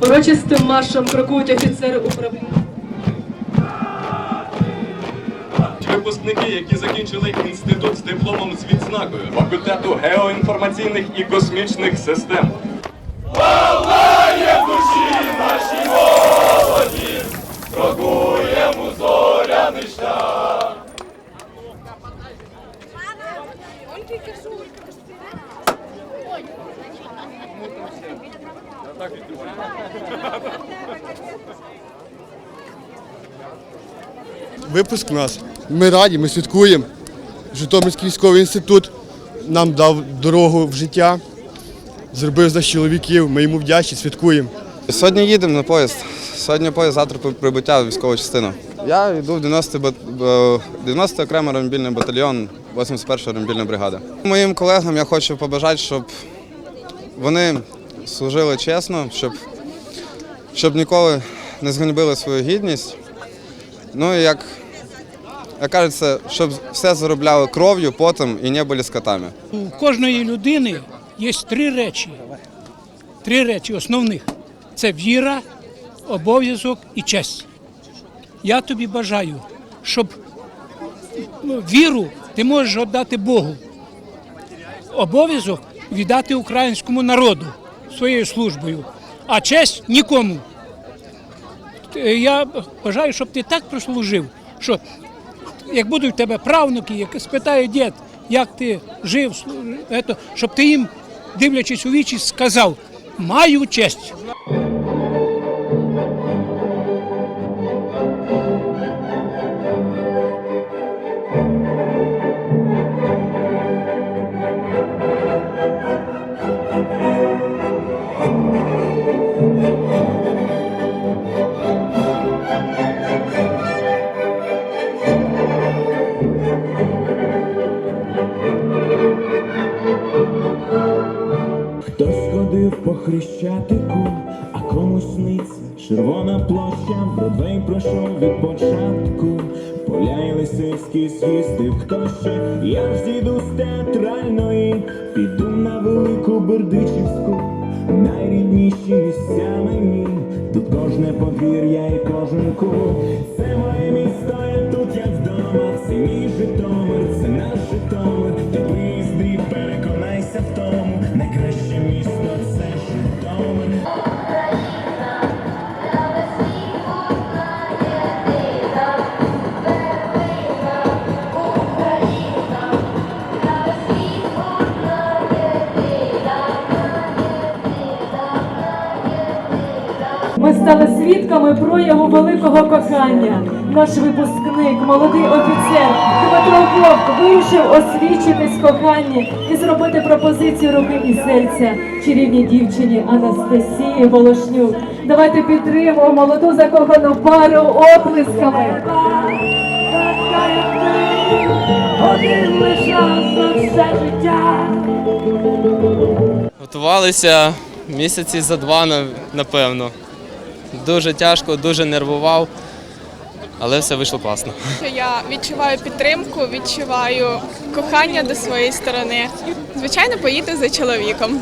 Урочистим маршем крокують офіцери управління. Випускники, які закінчили інститут з дипломом з відзнакою факультету геоінформаційних і космічних систем. Випуск у нас. Ми раді, ми святкуємо. Житомирський військовий інститут нам дав дорогу в життя, зробив за чоловіків. Ми йому вдячні, святкуємо. Сьогодні їдемо на поїзд. Сьогодні поїзд, завтра прибуття в військову частину. Я йду в 90 бат... е, 90 окремий рембільний батальйон 81 рембільна бригада. Моїм колегам я хочу побажати, щоб вони служили чесно, щоб, щоб ніколи не зганьбили свою гідність. Ну і як, як кажеться, щоб все заробляли кров'ю, потом і не були скотами. У кожної людини є три речі. Три речі основних: це віра, обов'язок і честь. Я тобі бажаю, щоб ну, віру ти можеш віддати Богу, обов'язок віддати українському народу своєю службою, а честь нікому. Е, Я бажаю, щоб ти так прослужив, що як будуть в тебе правнуки, як спитає дід, як ти жив, щоб ти їм, дивлячись у вічі, сказав, маю честь. Ходив по хрещатику, а комусь сниться червона площа, Бродвей пройшов від початку, поля й лисицький з'їздив хто ще, я ж зійду з театральної, піду на велику Бердичівську, найрідніші місця мені, тут кожне подвір'я і кожен кут. Це моє місто, стали свідками прояву великого кохання. Наш випускник, молодий офіцер Дмитро Вовк вирішив освічитись коханні і зробити пропозицію руки і серця чарівній дівчині Анастасії Волошнюк. Давайте підтримуємо молоду закохану пару оплесками. Один на все життя. Готувалися місяці за два, напевно. Дуже тяжко, дуже нервував, але все вийшло класно. я відчуваю підтримку, відчуваю кохання до своєї сторони. Звичайно, поїду за чоловіком.